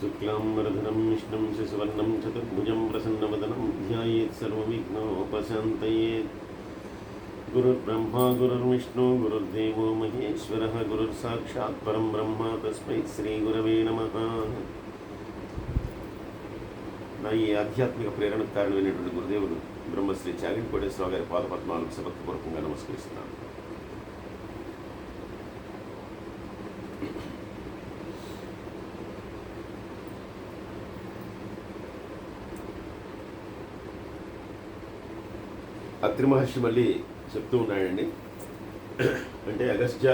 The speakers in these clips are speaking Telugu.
शुक्लाम्बरधनं विष्णुं शशिवर्णं चतुर्भुजं प्रसन्नवदनं ध्यायेत् सर्वविघ्नोपशान्तयेत् गुरुर्ब्रह्मा गुरुर्विष्णु गुरुर्देवो महेश्वरः गुरुर्साक्षात् परं ब्रह्म तस्मै శ్రీగురవే నమః నా ఈ ఆధ్యాత్మిక ప్రేరణకు కారణమైనటువంటి గురుదేవుడు బ్రహ్మశ్రీ చాగంటి కోటేశ్వరరావు గారి పాదపద్మాలకు సమర్థపూర్వకంగా నమస్కరిస్తున్నాను అత్రి మహర్షి మళ్ళీ చెప్తూ ఉన్నాడండి. అంటే అగస్త్య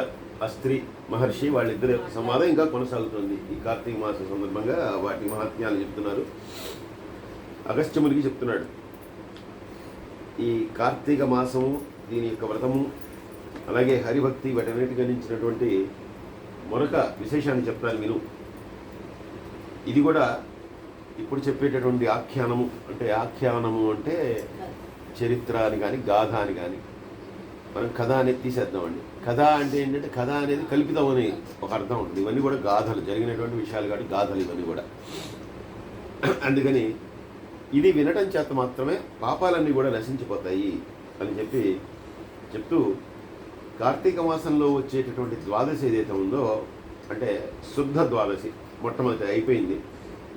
అస్త్రి మహర్షి వాళ్ళిద్దరి యొక్క ఇంకా కొనసాగుతుంది ఈ కార్తీక మాసం సందర్భంగా వాటి మహాత్మ్యాలు చెప్తున్నారు. అగస్త్యమునికి చెప్తున్నాడు. ఈ కార్తీక మాసము దీని యొక్క వ్రతము అలాగే హరిభక్తి వాటన్నిటికి గణించినటువంటి మరొక విశేషాన్ని చెప్తాను మీరు ఇది కూడా ఇప్పుడు చెప్పేటటువంటి ఆఖ్యానము అంటే ఆఖ్యానము అంటే చరిత్ర అని కానీ గాథ అని కానీ మనం కథ అనేది తీసేద్దామండి. కథ అంటే ఏంటంటే కథ అనేది కల్పితం అని ఒక అర్థం ఉంటుంది. ఇవన్నీ కూడా గాథలు జరిగినటువంటి విషయాలు కాబట్టి గాథలు ఇవన్నీ కూడా. అందుకని ఇది వినటం చేత మాత్రమే పాపాలన్నీ కూడా నశించిపోతాయి అని చెప్పి చెప్తూ కార్తీక మాసంలో వచ్చేటటువంటి ద్వాదశి ఏదైతే ఉందో అంటే శుద్ధ ద్వాదశి మొట్టమొదటి అయిపోయింది.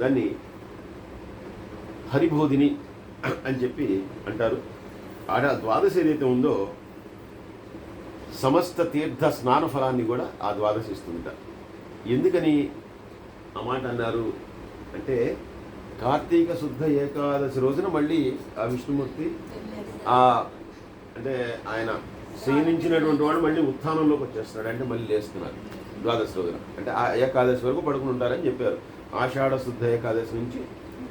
దాన్ని హరిబోధిని అని చెప్పి అంటారు. ఆడ ద్వాదశి ఏదైతే ఉందో సమస్త తీర్థ స్నాన ఫలాన్ని కూడా ఆ ద్వాదశి ఇస్తుంట ఎందుకని ఆ మాట అన్నారు? అంటే కార్తీక శుద్ధ ఏకాదశి రోజున మళ్ళీ ఆ విష్ణుమూర్తి ఆ అంటే ఆయన క్షీణించినటువంటి వాడు మళ్ళీ ఉత్థానంలోకి వచ్చేస్తున్నాడు. అంటే మళ్ళీ లేస్తున్నారు ద్వాదశి రోజున. అంటే ఆ ఏకాదశి వరకు పడుకుని ఉంటారని చెప్పారు. ఆషాఢ శుద్ధ ఏకాదశి నుంచి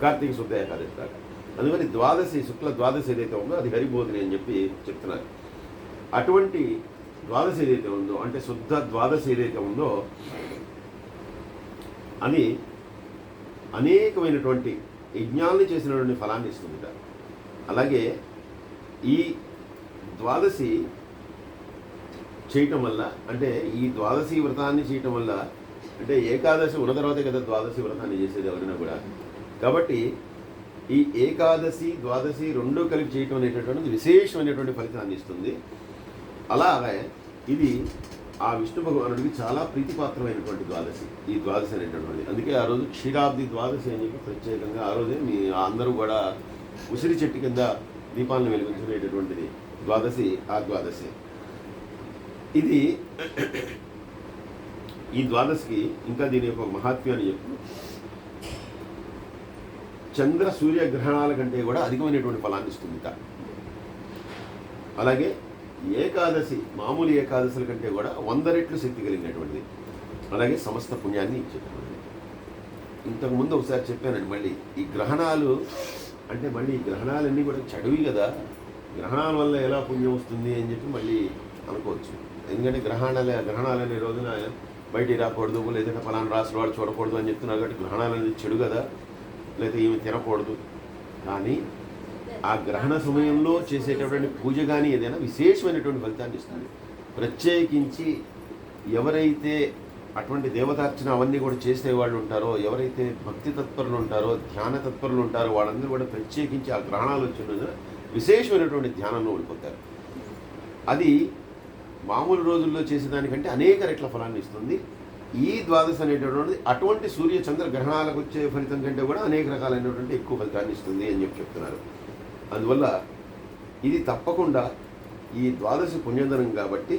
కార్తీక శుద్ధ ఏకాదశి దాకా. అందుకని ద్వాదశి శుక్ల ద్వాదశి ఏదైతే ఉందో అది హరిబోధిని అని చెప్పి చెప్తున్నారు. అటువంటి ద్వాదశి ఏదైతే ఉందో అంటే శుద్ధ ద్వాదశి ఏదైతే ఉందో అది అనేకమైనటువంటి యజ్ఞాల్ని చేసినటువంటి ఫలాన్ని ఇస్తుంది అలాగే ఈ ద్వాదశి చేయటం వల్ల అంటే ఈ ద్వాదశి వ్రతాన్ని చేయటం వల్ల అంటే ఏకాదశి ఉన్న తర్వాతే కదా ద్వాదశి వ్రతాన్ని చేసేది ఎవరైనా కూడా. కాబట్టి ఈ ఏకాదశి ద్వాదశి రెండూ కలిపి చేయటం అనేటటువంటిది విశేషమైనటువంటి ఫలితాన్ని ఇస్తుంది. అలాగే ఇది ఆ విష్ణు భగవానుడికి చాలా ప్రీతిపాత్రమైనటువంటి ద్వాదశి ఈ ద్వాదశి అనేటటువంటిది. అందుకే ఆ రోజు క్షీరాబ్ది ద్వాదశి అని చెప్పి ప్రత్యేకంగా ఆ రోజే మీ అందరూ కూడా ఉసిరి చెట్టు కింద దీపాలను వెలిగించుకునేటటువంటిది. ద్వాదశి ఆ ద్వాదశి. ఇది ఈ ద్వాదశికి ఇంకా దీని యొక్క మహాత్మ్యాన్ని చెప్పు. చంద్ర సూర్య గ్రహణాల కంటే కూడా అధికమైనటువంటి ఫలాన్ని ఇస్తుంది అలాగే ఏకాదశి మామూలు ఏకాదశుల కంటే కూడా వంద రెట్లు శక్తి కలిగినటువంటిది. అలాగే సమస్త పుణ్యాన్ని ఇచ్చేటువంటిది ఇంతకుముందు ఒకసారి చెప్పానండి మళ్ళీ ఈ గ్రహణాలు అంటే మళ్ళీ ఈ గ్రహణాలన్నీ కూడా చెడువి కదా. గ్రహణాల వల్ల ఎలా పుణ్యం వస్తుంది అని చెప్పి మళ్ళీ అనుకోవచ్చు. ఎందుకంటే గ్రహణాల గ్రహణాలు అనే రోజున బయటికి రాకూడదు లేదంటే ఫలానా రాసిన వాడు చూడకూడదు అని చెప్తున్నారు కాబట్టి గ్రహణాలు అనేది చెడు కదా. లేదా ఏమి తినకూడదు. కానీ ఆ గ్రహణ సమయంలో చేసేటటువంటి పూజ కానీ ఏదైనా విశేషమైనటువంటి ఫలితాన్ని ఇస్తుంది. ప్రత్యేకించి ఎవరైతే అటువంటి దేవతార్చన అవన్నీ కూడా చేసే వాళ్ళు ఉంటారో ఎవరైతే భక్తి తత్పరులు ఉంటారో ధ్యాన తత్పరులు ఉంటారో వాళ్ళందరూ కూడా ప్రత్యేకించి ఆ గ్రహణాలు వచ్చిన విశేషమైనటువంటి ధ్యానంలో ఉండిపోతారు. అది మామూలు రోజుల్లో చేసేదానికంటే అనేక రెట్ల ఫలాన్ని ఇస్తుంది. ఈ ద్వాదశి అనేటటువంటిది అటువంటి సూర్య చంద్ర గ్రహణాలకు వచ్చే ఫలితం కంటే కూడా అనేక రకాలైనటువంటి ఎక్కువ ఫలితాన్ని ఇస్తుంది అని చెప్పి చెప్తున్నారు. అందువల్ల ఇది తప్పకుండా ఈ ద్వాదశి పుణ్యదనం కాబట్టి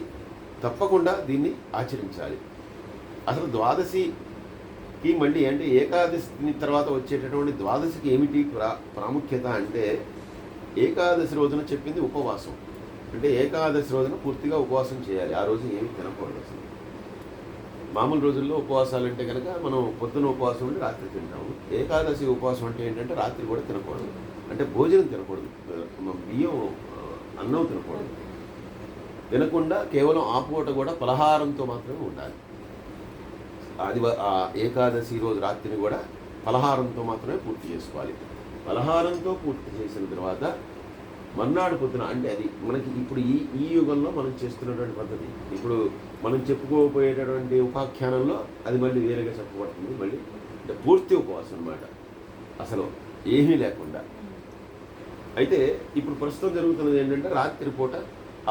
తప్పకుండా దీన్ని ఆచరించాలి. అసలు ద్వాదశికి మళ్ళీ అంటే ఏకాదశి తర్వాత వచ్చేటటువంటి ద్వాదశికి ఏమిటి ప్రా ప్రాముఖ్యత అంటే ఏకాదశి రోజున చెప్పింది ఉపవాసం. అంటే ఏకాదశి రోజున పూర్తిగా ఉపవాసం చేయాలి. ఆ రోజు ఏమి తినకూడదు అసలు. మామూలు రోజుల్లో ఉపవాసాలు అంటే కనుక మనం పొద్దున ఉపవాసం ఉండి రాత్రి తింటాము. ఏకాదశి ఉపవాసం అంటే ఏంటంటే రాత్రి కూడా తినకూడదు. అంటే భోజనం తినకూడదు. బియ్యం అన్నం తినకూడదు. తినకుండా కేవలం ఆపూట కూడా పలహారంతో మాత్రమే ఉండాలి. అది ఏకాదశి రోజు రాత్రిని కూడా పలహారంతో మాత్రమే పూర్తి చేసుకోవాలి. పలహారంతో పూర్తి చేసిన తర్వాత మర్నాడు పొద్దున అంటే అది మనకి ఇప్పుడు ఈ ఈ యుగంలో మనం చేస్తున్నటువంటి పద్ధతి. ఇప్పుడు మనం చెప్పుకోబోయేటటువంటి ఉపాఖ్యానంలో అది మళ్ళీ వేరేగా చెప్పబడుతుంది. మళ్ళీ అంటే పూర్తి ఉపవాసం అనమాట అసలు ఏమీ లేకుండా. అయితే ఇప్పుడు ప్రస్తుతం జరుగుతున్నది ఏంటంటే రాత్రి పూట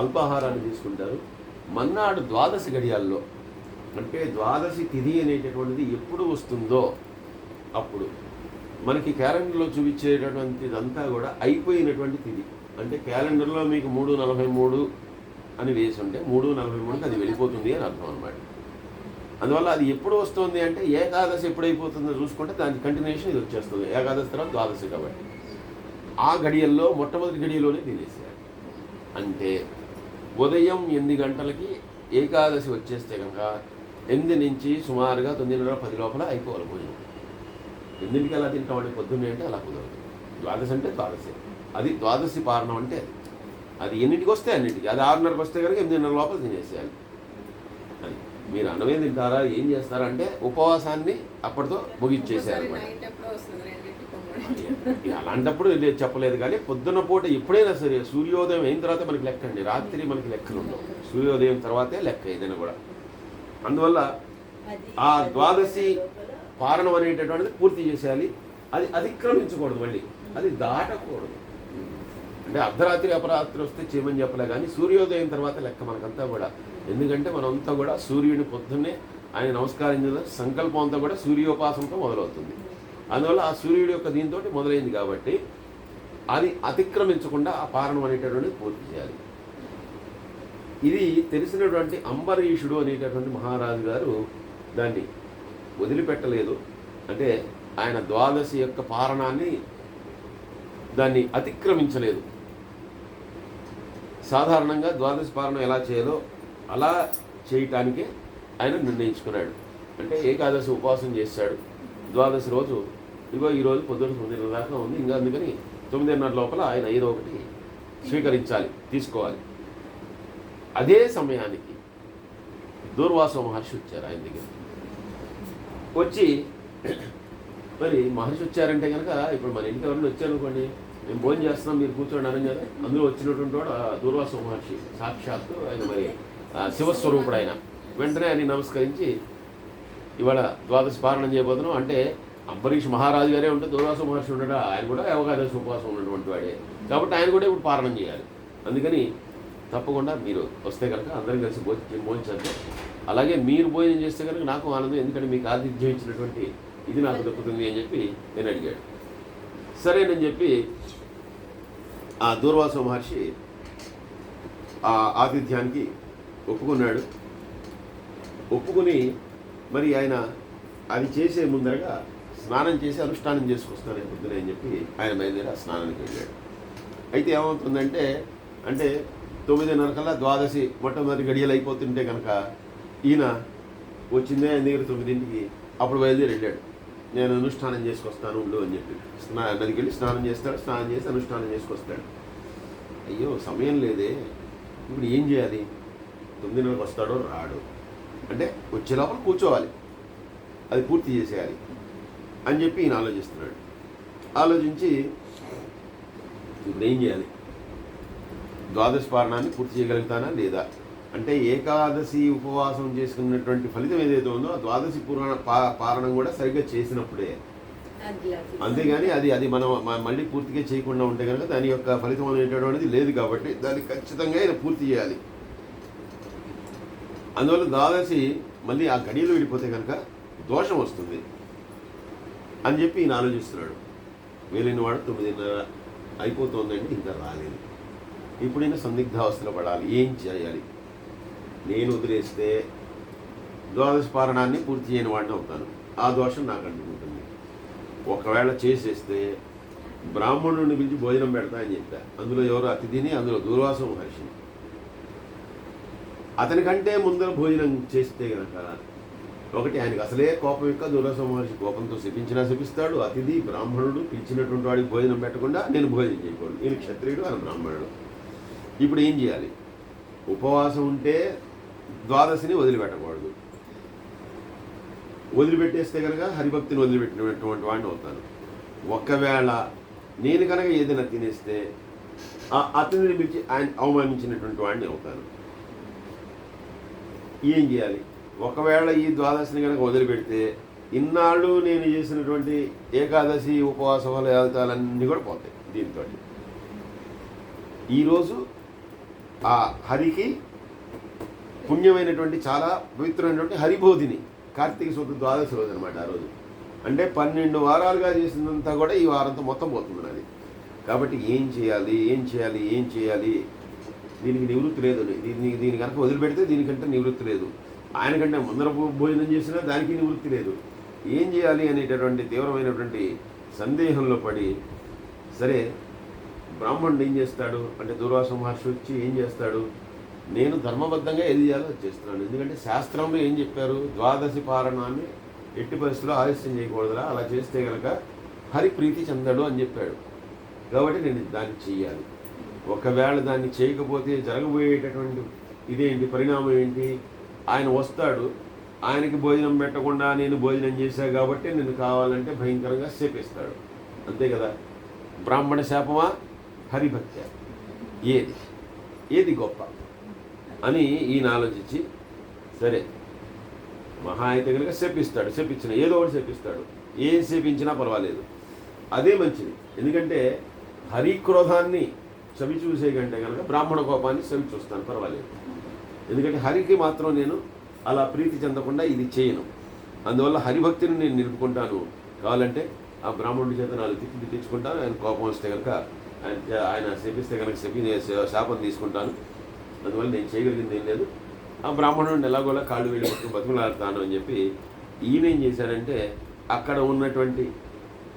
అల్పాహారాన్ని తీసుకుంటారు. మన్నాడు ద్వాదశి గడియాల్లో అంటే ద్వాదశి తిథి అనేటటువంటిది ఎప్పుడు వస్తుందో అప్పుడు మనకి క్యాలెండర్లో చూపించేటటువంటి అంతా కూడా అయిపోయినటువంటి తిథి. అంటే క్యాలెండర్లో మీకు మూడు నలభై మూడు అని వేసి ఉంటే మూడు నలభై మూడుకి అది వెళ్ళిపోతుంది అని అర్థం అనమాట అందువల్ల అది ఎప్పుడు వస్తుంది అంటే ఏకాదశి ఎప్పుడైపోతుందో చూసుకుంటే దాని కంటిన్యూషన్ ఇది వచ్చేస్తుంది. ఏకాదశి తర్వాత ద్వాదశి కాబట్టి. ఆ గడియల్లో మొట్టమొదటి గడియలోనే తినేసేయాలి అంటే ఉదయం ఎనిమిది గంటలకి ఏకాదశి వచ్చేస్తే కనుక ఎనిమిది నుంచి సుమారుగా తొమ్మిదిన్నర పది లోపల అయిపోవాలి భోజనం. ఎనిమిదింటికి అలా తింటామంటే పొద్దున్నే అంటే అలా కుదరదు. ద్వాదశి అంటే ద్వాదశి. అది ద్వాదశి పారణం అంటే అది. అది ఎన్నింటికి వస్తే అన్నింటికి. అది ఆరున్నరకు వస్తే కనుక ఎనిమిదిన్నర లోపల తినేసేయాలి. అది. మీరు అన్నమే తింటారా ఏం చేస్తారా అంటే ఉపవాసాన్ని అప్పటితో మూడింటికి. అలాంటప్పుడు లేదు చెప్పలేదు కానీ పొద్దున్న పూట ఎప్పుడైనా సరే సూర్యోదయం అయిన తర్వాత మనకి లెక్క అండి. రాత్రి మనకి లెక్కలు ఉండవు. సూర్యోదయం తర్వాతే లెక్క ఏదైనా కూడా. అందువల్ల ఆ ద్వాదశి పారణం అనేటటువంటిది పూర్తి చేసేయాలి. అది అతిక్రమించకూడదు మళ్ళీ. అది దాటకూడదు. అంటే అర్ధరాత్రి అపరాత్రి వస్తే చేయమని చెప్పలే కానీ సూర్యోదయం తర్వాత లెక్క మనకంతా కూడా. ఎందుకంటే మనంతా కూడా సూర్యుని పొద్దున్నే ఆయన నమస్కరించిన సంకల్పం అంతా కూడా సూర్యోపాసనతో మొదలవుతుంది. అందువల్ల ఆ సూర్యుడి యొక్క దీంతో మొదలైంది కాబట్టి అది అతిక్రమించకుండా ఆ పారణం అనేటటువంటిది పూర్తి చేయాలి. ఇది తెలిసినటువంటి అంబరీషుడు అనేటటువంటి మహారాజు గారు దాన్ని వదిలిపెట్టలేదు. అంటే ఆయన ద్వాదశి యొక్క పారణాన్ని దాన్ని అతిక్రమించలేదు. సాధారణంగా ద్వాదశి పాలన ఎలా చేయాలో అలా చేయటానికే ఆయన నిర్ణయించుకున్నాడు. అంటే ఏకాదశి ఉపవాసం చేశాడు ద్వాదశి రోజు ఇగో ఈరోజు పొద్దున్న తొమ్మిదిన్నర దాకా ఉంది. ఇంకా అందుకని తొమ్మిదిన్నర లోపల ఆయన ఏదో ఒకటి స్వీకరించాలి తీసుకోవాలి. అదే సమయానికి దూర్వాస మహర్షి వచ్చారు ఆయన దగ్గర వచ్చి మరి మహర్షి వచ్చారంటే కనుక ఇప్పుడు మన వరకు ఎవరైనా వచ్చారనుకోండి మేము భోజనం చేస్తున్నాం మీరు కూర్చోండి అనం కదా అందులో వచ్చినటువంటి వాడు ఆ దూర్వాస మహర్షి సాక్షాత్తు ఆయన మరి శివస్వరూపుడు ఆయన వెంటనే ఆయన నమస్కరించి ఇవాళ ద్వాదశ పారణం చేయబోతున్నాం. అంటే అంబరీష్ మహారాజు గారే ఉంటే దూర్వాస మహర్షి ఉండడా? ఆయన కూడా యోగాదశ ఉపవాసం ఉన్నటువంటి వాడే. కాబట్టి ఆయన కూడా ఇప్పుడు పారణం చేయాలి. అందుకని తప్పకుండా మీరు వస్తే కనుక అందరం కలిసి భోజనం భోజనం అలాగే మీరు భోజనం చేస్తే కనుక నాకు ఆనందం ఎందుకంటే మీకు ఆతిథ్యం ఇచ్చినటువంటి ఇది నాకు దక్కుతుంది అని చెప్పి నేను అడిగాడు. సరేనని చెప్పి ఆ దూర్వాస మహర్షి ఆ ఆతిథ్యానికి ఒప్పుకున్నాడు. ఒప్పుకుని మరి ఆయన అది చేసే ముందరగా స్నానం చేసి అనుష్ఠానం చేసుకొస్తాను పొద్దున అని చెప్పి ఆయన బయలుదేరి ఆ స్నానానికి వెళ్ళాడు. అయితే ఏమవుతుందంటే అంటే తొమ్మిదిన్నర కల్లా ద్వాదశి మొట్టమొదటి గడియలు అయిపోతుంటే కనుక ఈయన వచ్చిందే ఆయన దగ్గర తొమ్మిదింటికి అప్పుడు బయలుదేరి వెళ్ళాడు. నేను అనుష్ఠానం చేసుకొస్తాను ఉండు అని చెప్పి స్నా నదికి వెళ్ళి స్నానం చేస్తాడు స్నానం చేసి అనుష్ఠానం చేసుకొస్తాడు. అయ్యో సమయం లేదే. ఇప్పుడు ఏం చేయాలి? తొమ్మిదిన్నరకు వస్తాడో రాడు. అంటే వచ్చే లోపల కూర్చోవాలి. అది పూర్తి చేసేయాలి అని చెప్పి ఈయన ఆలోచిస్తున్నాడు. ఆలోచించి ఇప్పుడు ఏం చేయాలి? ద్వాదశ పారణాన్ని పూర్తి చేయగలుగుతానా లేదా? అంటే ఏకాదశి ఉపవాసం చేసుకున్నటువంటి ఫలితం ఏదైతే ఉందో ఆ ద్వాదశి పురాణ పారణం కూడా సరిగ్గా చేసినప్పుడే. అంతేగాని అది అది మనం మళ్ళీ పూర్తిగా చేయకుండా ఉంటే కనుక దాని యొక్క ఫలితం అనేటటువంటిది లేదు కాబట్టి దాన్ని ఖచ్చితంగా ఆయన పూర్తి చేయాలి. అందువల్ల ద్వాదశి మళ్ళీ ఆ గడియలు విడిపోతే కనుక దోషం వస్తుంది అని చెప్పి ఈయన ఆలోచిస్తున్నాడు. వెళ్ళిన వాడు తొమ్మిదిన్నర అయిపోతుందండి ఇంకా రాలేదు. ఇప్పుడు ఈయన సందిగ్ధావస్థలో పడాలి. ఏం చేయాలి? నేను వదిలేస్తే ద్వాదశ పారణాన్ని పూర్తి చేయని వాడిని అవుతాను. ఆ దోషం నాకు అంటుకుంటుంది ఒకవేళ చేసేస్తే బ్రాహ్మణుడిని పిలిచి భోజనం పెడతా అని చెప్పా. అందులో ఎవరు అతిథిని అందులో దూర్వాసం మహర్షిని అతనికంటే ముందర భోజనం చేస్తే కనుక ఒకటి ఆయనకు అసలే కోపం యొక్క దూర్వాస మహర్షి కోపంతో శపించినా శపిస్తాడు. అతిథి బ్రాహ్మణుడు పిలిచినటువంటి వాడికి భోజనం పెట్టకుండా నేను భోజనం చేయకూడదు. నేను క్షత్రియుడు ఆయన బ్రాహ్మణుడు. ఇప్పుడు ఏం చేయాలి? ఉపవాసం ఉంటే ద్వాదశిని వదిలిపెట్టకూడదు. వదిలిపెట్టేస్తే కనుక హరిభక్తిని వదిలిపెట్టినటువంటి వాడిని అవుతాను. ఒకవేళ నేను కనుక ఏదైనా తినేస్తే ఆ అతనిని ఆయన అవమానించినటువంటి వాడిని అవుతాను. ఏం చేయాలి? ఒకవేళ ఈ ద్వాదశిని కనుక వదిలిపెడితే ఇన్నాళ్ళు నేను చేసినటువంటి ఏకాదశి ఉపవాస ఫలితాలన్నీ కూడా పోతాయి దీంతో ఈరోజు ఆ హరికి పుణ్యమైనటువంటి చాలా పవిత్రమైనటువంటి హరిబోధిని కార్తీక శుద్ధ ద్వాదశి రోజు అనమాట ఆ రోజు. అంటే పన్నెండు వారాలుగా చేసినంతా కూడా ఈ వారంతో మొత్తం పోతుంది నాది. కాబట్టి ఏం చేయాలి ఏం చేయాలి ఏం చేయాలి? దీనికి నివృత్తి లేదు. దీన్ని దీని కనుక వదిలిపెడితే దీనికంటే నివృత్తి లేదు. ఆయనకంటే ముందర భోజనం చేసినా దానికి నివృత్తి లేదు. ఏం చేయాలి అనేటటువంటి తీవ్రమైనటువంటి సందేహంలో పడి సరే బ్రాహ్మణుడు ఏం చేస్తాడు? అంటే దూర్వాస మహర్షి వచ్చి ఏం చేస్తాడు? నేను ధర్మబద్ధంగా ఏది చేయాలో చేస్తున్నాను. ఎందుకంటే శాస్త్రంలో ఏం చెప్పారు? ద్వాదశి పారణాన్ని ఎట్టి పరిస్థితుల్లో ఆలస్యం చేయకూడదురా అలా చేస్తే కనుక హరి ప్రీతి చెందడు అని చెప్పాడు. కాబట్టి నేను దాన్ని చేయాలి ఒకవేళ దాన్ని చేయకపోతే జరగబోయేటటువంటి ఇదేంటి? పరిణామం ఏంటి? ఆయన వస్తాడు. ఆయనకి భోజనం పెట్టకుండా నేను భోజనం చేశాను కాబట్టి నేను కావాలంటే భయంకరంగా శపిస్తాడు అంతే కదా? బ్రాహ్మణ శాపమా? హరిభక్త్య ఏది? ఏది గొప్ప? అని ఈయన ఆలోచించి సరే మహా అయితే కనుక శపిస్తాడు శపించిన ఏదో ఒకటి శపిస్తాడు. ఏం శపించినా పర్వాలేదు. అదే మంచిది. ఎందుకంటే హరి క్రోధాన్ని చవి చూసే కంటే కనుక బ్రాహ్మణ కోపాన్ని చవి చూస్తాను పర్వాలేదు. ఎందుకంటే హరికి మాత్రం నేను అలా ప్రీతి చెందకుండా ఇది చేయను. అందువల్ల హరిభక్తిని నేను నిలుపుకుంటాను. కావాలంటే ఆ బ్రాహ్మణుడి చేత నాలుగు తిప్పి తెచ్చుకుంటాను ఆయన కోపం వస్తే కనుక ఆయన ఆయన శపిస్తే కనుక శపి శాపం తీసుకుంటాను. అందువల్ల నేను చేయగలిగింది ఏం లేదు. ఆ బ్రాహ్మణుడిని ఎలాగోలా కాళ్ళు వెళ్ళి పట్టుకుని బతుకులాడతాను అని చెప్పి ఈయన ఏం చేశారంటే అక్కడ ఉన్నటువంటి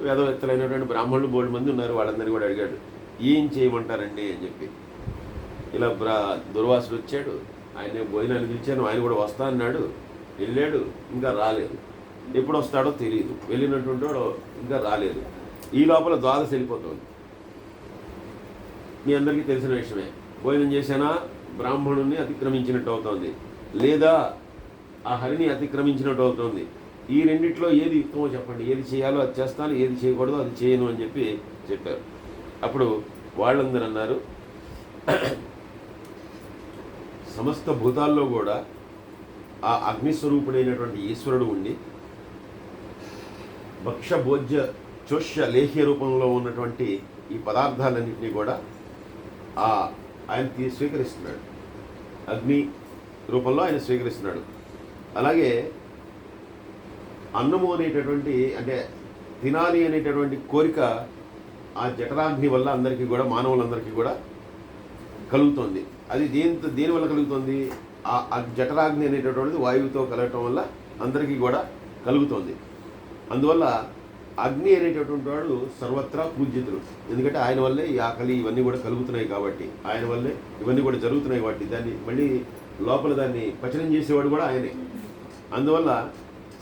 వేదవేత్తలైనటువంటి బ్రాహ్మణులు బోల్డ్ మంది ఉన్నారు వాళ్ళందరినీ కూడా అడిగాడు ఏం చేయమంటారండి? అని చెప్పి. ఇలా బ్రా దుర్వాసుడు వచ్చాడు ఆయన భోజనానికి పిలిచాను ఆయన కూడా వస్తా అన్నాడు వెళ్ళాడు ఇంకా రాలేదు. ఎప్పుడు వస్తాడో తెలియదు వెళ్ళినటువంటి వాడు ఇంకా రాలేదు. ఈ లోపల ద్వాదశ వెళ్ళిపోతుంది. మీ అందరికీ తెలిసిన విషయమే. భోజనం చేశానా? బ్రాహ్మణుని అతిక్రమించినట్టు అవుతోంది. లేదా ఆ హరిని అతిక్రమించినట్టు అవుతోంది. ఈ రెండిట్లో ఏది యుక్తమో చెప్పండి. ఏది చేయాలో అది చేస్తాను ఏది చేయకూడదో అది చేయను అని చెప్పి చెప్పారు. అప్పుడు వాళ్ళందరూ అన్నారు సమస్త భూతాల్లో కూడా ఆ అగ్నిస్వరూపుడైనటువంటి ఈశ్వరుడు ఉండి భక్ష భోజ్య చోష్య లేహ్య రూపంలో ఉన్నటువంటి ఈ పదార్థాలన్నింటినీ కూడా ఆ ఆయన స్వీకరిస్తున్నాడు. అగ్ని రూపంలో ఆయన స్వీకరిస్తున్నాడు. అలాగే అన్నము అనేటటువంటి అంటే తినాలి అనేటటువంటి కోరిక ఆ జఠరాగ్ని వల్ల అందరికీ కూడా మానవులందరికీ కూడా కలుగుతోంది. అది దేని దేని వల్ల కలుగుతుంది? ఆ ఆ జఠరాగ్ని అనేటటువంటిది వాయువుతో కలగటం వల్ల అందరికీ కూడా కలుగుతోంది. అందువల్ల అగ్ని అనేటటువంటి వాడు సర్వత్రా పూజ్యతుడు ఎందుకంటే ఆయన వల్లే ఈ ఆకలి ఇవన్నీ కూడా కలుగుతున్నాయి కాబట్టి ఆయన వల్లే ఇవన్నీ కూడా జరుగుతున్నాయి కాబట్టి దాన్ని మళ్ళీ లోపల దాన్ని పచనం చేసేవాడు కూడా ఆయనే. అందువల్ల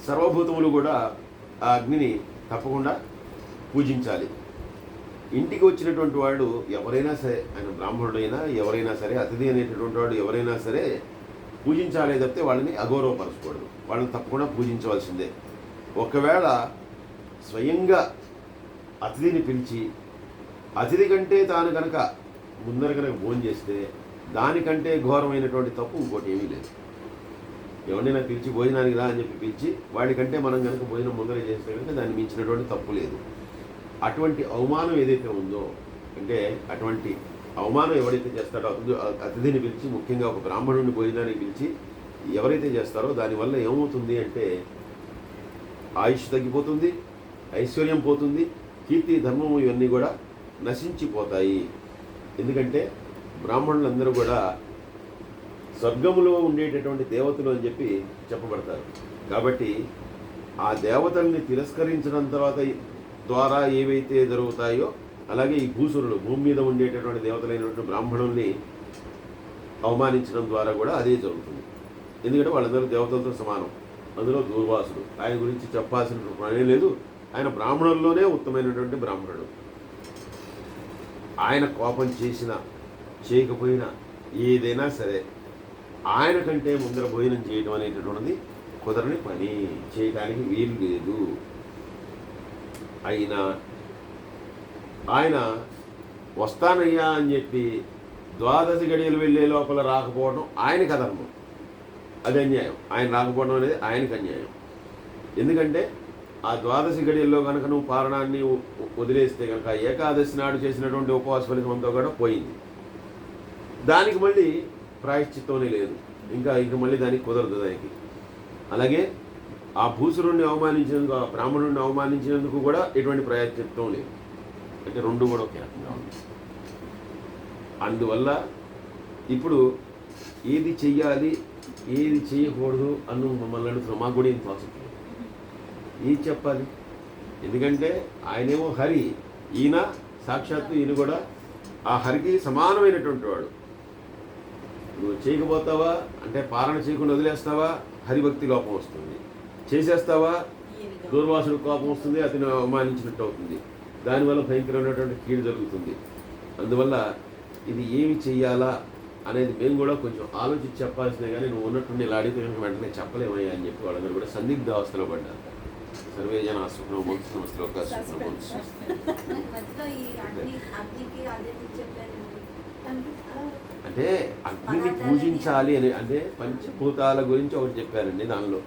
సర్వభూతములు కూడా ఆ అగ్నిని తప్పకుండా పూజించాలి. ఇంటికి వచ్చినటువంటి వాడు ఎవరైనా సరే ఆయన బ్రాహ్మణుడైనా ఎవరైనా సరే అతిథి అనేటటువంటి వాడు ఎవరైనా సరే పూజించాలి తప్పితే వాళ్ళని అగౌరవపరచకూడదు. వాళ్ళని తప్పకుండా పూజించవలసిందే. ఒకవేళ స్వయంగా అతిథిని పిలిచి అతిథి కంటే తాను కనుక ముందర కనుక భోజనం చేస్తే దానికంటే ఘోరమైనటువంటి తప్పు ఇంకోటి ఏమీ లేదు. ఎవరినైనా పిలిచి భోజనానికి రా అని చెప్పి పిలిచి వాడికంటే మనం కనుక భోజనం ముందరే చేస్తే కనుక దాన్ని మించినటువంటి తప్పు లేదు. అటువంటి అవమానం ఏదైతే ఉందో అంటే అటువంటి అవమానం ఎవరైతే చేస్తాడో అతిథిని పిలిచి ముఖ్యంగా ఒక బ్రాహ్మణుడిని భోజనానికి పిలిచి ఎవరైతే చేస్తారో దానివల్ల ఏమవుతుంది అంటే ఆయుష్ తగ్గిపోతుంది ఐశ్వర్యం పోతుంది కీర్తి ధర్మము ఇవన్నీ కూడా నశించిపోతాయి. ఎందుకంటే బ్రాహ్మణులందరూ కూడా స్వర్గములో ఉండేటటువంటి దేవతలు అని చెప్పి చెప్పబడతారు. కాబట్టి ఆ దేవతల్ని తిరస్కరించడం తర్వాత ద్వారా ఏవైతే జరుగుతాయో అలాగే ఈ భూసురుడు భూమి మీద ఉండేటటువంటి దేవతలైనటువంటి బ్రాహ్మణుల్ని అవమానించడం ద్వారా కూడా అదే జరుగుతుంది. ఎందుకంటే వాళ్ళందరూ దేవతలతో సమానం. అందులో దూర్వాసుడు. ఆయన గురించి చెప్పాల్సిన పనే లేదు. ఆయన బ్రాహ్మణుల్లోనే ఉత్తమైనటువంటి బ్రాహ్మణుడు. ఆయన కోపం చేసిన చేయకపోయినా ఏదైనా సరే ఆయన కంటే ముందర భోజనం చేయడం అనేటటువంటిది కుదరని పని. చేయడానికి వీలు లేదు. అయినా ఆయన వస్తానయ్యా అని చెప్పి ద్వాదశి గడియలు వెళ్ళే లోపల రాకపోవడం ఆయనకు అధర్మం. అది అన్యాయం. ఆయన రాకపోవడం అనేది ఆయనకు అన్యాయం. ఎందుకంటే ఆ ద్వాదశి గడియల్లో కనుక నువ్వు పారణాన్ని వదిలేస్తే కనుక ఏకాదశి నాడు చేసినటువంటి ఉపవాస ఫలితం అంతా కూడా పోయింది. దానికి మళ్ళీ ప్రాయశ్చిత్తమే లేదు. ఇంకా ఇంక మళ్ళీ దానికి కుదరదు దానికి. అలాగే ఆ భూసురుణ్ణి అవమానించినందుకు ఆ బ్రాహ్మణుడిని అవమానించినందుకు కూడా ఎటువంటి ప్రాయశ్చిత్తం లేదు. అంటే రెండు కూడా ఒకే రకంగా ఉంది. అందువల్ల ఇప్పుడు ఏది చెయ్యాలి ఏది చేయకూడదు అన్ను మమ్మల్ని అడుగుతున్నాం మాకు కూడా ఏం ఏది చెప్పాలి? ఎందుకంటే ఆయనేమో హరి. ఈయన సాక్షాత్తు ఈయన కూడా ఆ హరికి సమానమైనటువంటి వాడు. నువ్వు చేయకపోతావా? అంటే పాలన చేయకుండా వదిలేస్తావా? హరిభక్తి లోపం వస్తుంది. చేసేస్తావా? దూర్వాసుడు కోపం వస్తుంది అతను అవమానించినట్టు అవుతుంది. దానివల్ల భయంకరమైనటువంటి కీడు జరుగుతుంది. అందువల్ల ఇది ఏమి చెయ్యాలా అనేది మేము కూడా కొంచెం ఆలోచించి చెప్పాల్సిందే కానీ నువ్వు ఉన్నట్టుండి ఇలా అడిగితే వెంటనే చెప్పలేమయ్యా అని చెప్పి వాళ్ళందరూ కూడా సందిగ్ధ అవస్థలో పడ్డారు. సర్వే జన సుఖం సుఖం అంటే అగ్నిని పూజించాలి అని అంటే పంచభూతాల గురించి ఒకటి చెప్పారండి దానిలో.